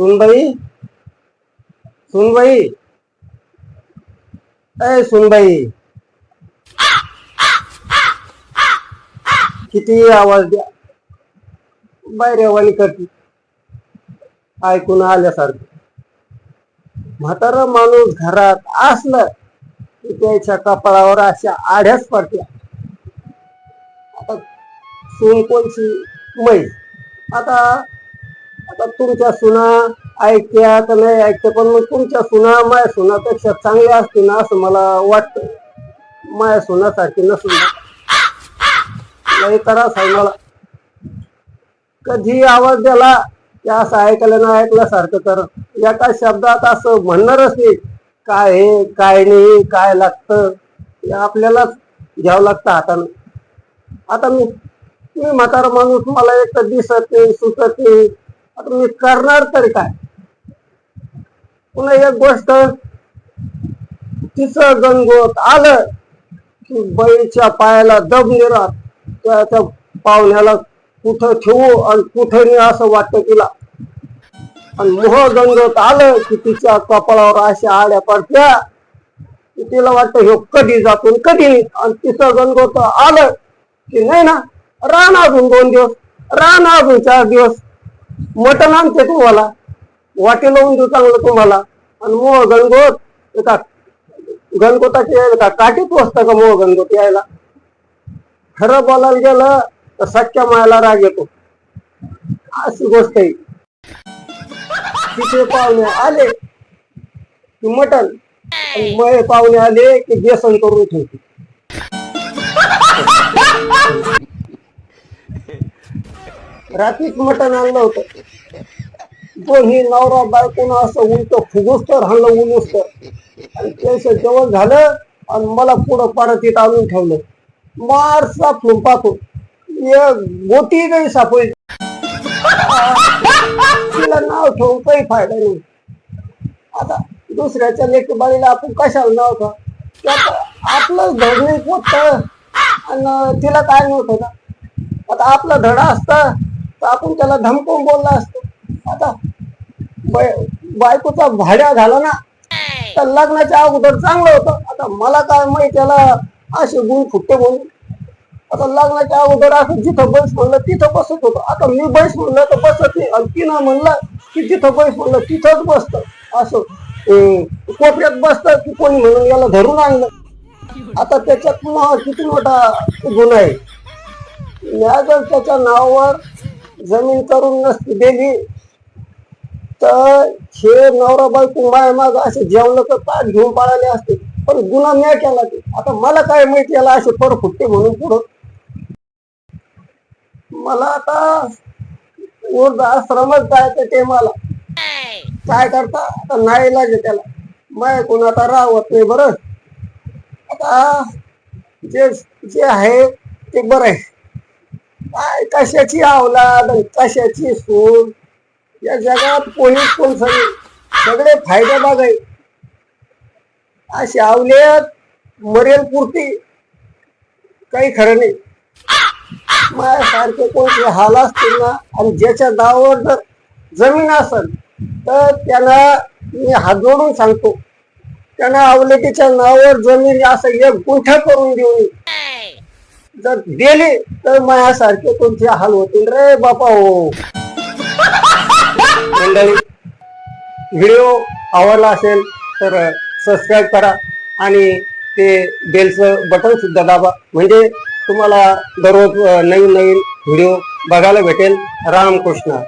सुनबाई? सुनबाई? ए सुनबाई. किती आवाज द्या. बाहेरवाणी करते. ऐकून आल्यासारखं. म्हातारा माणूस घरात असलं की त्याच्या कपाळावर अशा आढ्याच पडत्या. आता सुन कोणची? मै आता आता तुमच्या सुना ऐकत्या का नाही ऐकत्या पण मग तुमच्या सुना माझ्या सुनापेक्षा चांगल्या असतील ना असं मला वाटतं. माझ्या सुनासारखी नसून. लय त्रास आहे मला. कधी आवाज द्याला त्या असं ऐकलं ना ऐकल्यासारखं तर एका शब्दात असं म्हणणारच नाही. काय हे काय नाही काय लागतं हे आपल्यालाच घ्यावं लागतं हातानं. आता मी मी म्हातारा माणूस मला एक तर दिसत नाही सुचत नाही. आता मी करणार तरी काय? पुन्हा एक गोष्ट तिचं गणगोत आलं की बैलच्या पायाला दब निरात त्या पाहुण्याला कुठं ठेवू आणि कुठं नाही असं वाटतं तिला. आणि मोह गंगोत आलं की तिच्या कपाळावर अशा आड्या पडत्या की तिला वाटतं हे कधी जातो कधी आणि तिचं गणगोत आलं की नाही ना राहणार अजून दोन दिवस राहणार अजून चार दिवस. मटण आणते तुम्हाला. वाटे लावून देऊ चांगलं तुम्हाला. आणि मोह गणगोत एका गणगोताचे का काठीत बसतं का मोह गणगोत यायला? खरं बोलायला गेलं तर सच्च्या मायाला राग येतो. अशी गोष्ट आहे. तिथे पाहुणे आले की मटण. मये पाहुणे आले की बेसन करून ठेवते. रात्रीच मटण आणलं होतं. दोन्ही नवरा बायकोनं असं उलट फुगुस्तर हाणलं उलुस्तर. आणि त्याचं जेवण झालं आणि मला पुढं परतीत आणून ठेवलं. मार सापडून एक गोटी नाही सापडली तिला नाव ठेवून काही फायदा नाही. आता दुसऱ्याच्या लेखबाळीला आपण कशाला नाव ठेवा? त्यात आपलं धडणी पोत आणि तिला काय नव्हतं ना. आता आपला धडा असता. तर आपण त्याला धमकून बोलला असतो. आता बायकोचा भाड्या झाला ना तर लग्नाच्या अगोदर चांगलं होतं. आता मला काय माहिती त्याला असे गुण फुटते म्हणून. आता लग्नाच्या अगोदर असं जिथं बैस म्हणलं तिथं बसत होतो. आता मी बैस म्हणलं तर बसत नाही. आणि तिनं म्हणलं की जिथं बैस म्हणलं तिथंच बसतं. असं कोपऱ्यात बसतं की कोणी म्हणून याला धरून आणलं. आता त्याच्यात किती मोठा गुन्हा आहे. या जर त्याच्या नावावर जमीन करून नसती दिली तर हे नवरा बायको माय माग असे जेवलं तर ताट घेऊन पाळाले असते. पण गुन्हा मी केला ते. आता मला काय माहिती याला असे पर फुटते म्हणून पुढं? मला आता ऊर्जा आश्रमच जायचं ते मला. काय करता? आता नाही लागे त्याला. माय कोण आता राहत नाही बरं. आता जे जे आहे ते बरं आहे. काय कशाची अवलाद कशाची सून? या जगात कोणी कोण सगळे सगळे फायदे बघाय. अशी आवलेत मरेल पुरती काही खरं नाही. माझ्यासारखे कोणते हाल असतील ना आणि ज्याच्या दावावर जर जमीन असेल तर त्याला मी हात जोडून सांगतो. त्यांना आवलेटीच्या नावावर जमीन असं एक गुंठा करून देऊन जर दिली तर माझ्यासारखे तुमचे हाल होतील रे बापा हो. मंडळी व्हिडिओ आवडला असेल तर सबस्क्राईब करा आणि ते बेलचं बटन सुद्धा दाबा. म्हणजे तुम्हाला दररोज नवीन नवीन व्हिडिओ बघायला भेटेल. रामकृष्ण.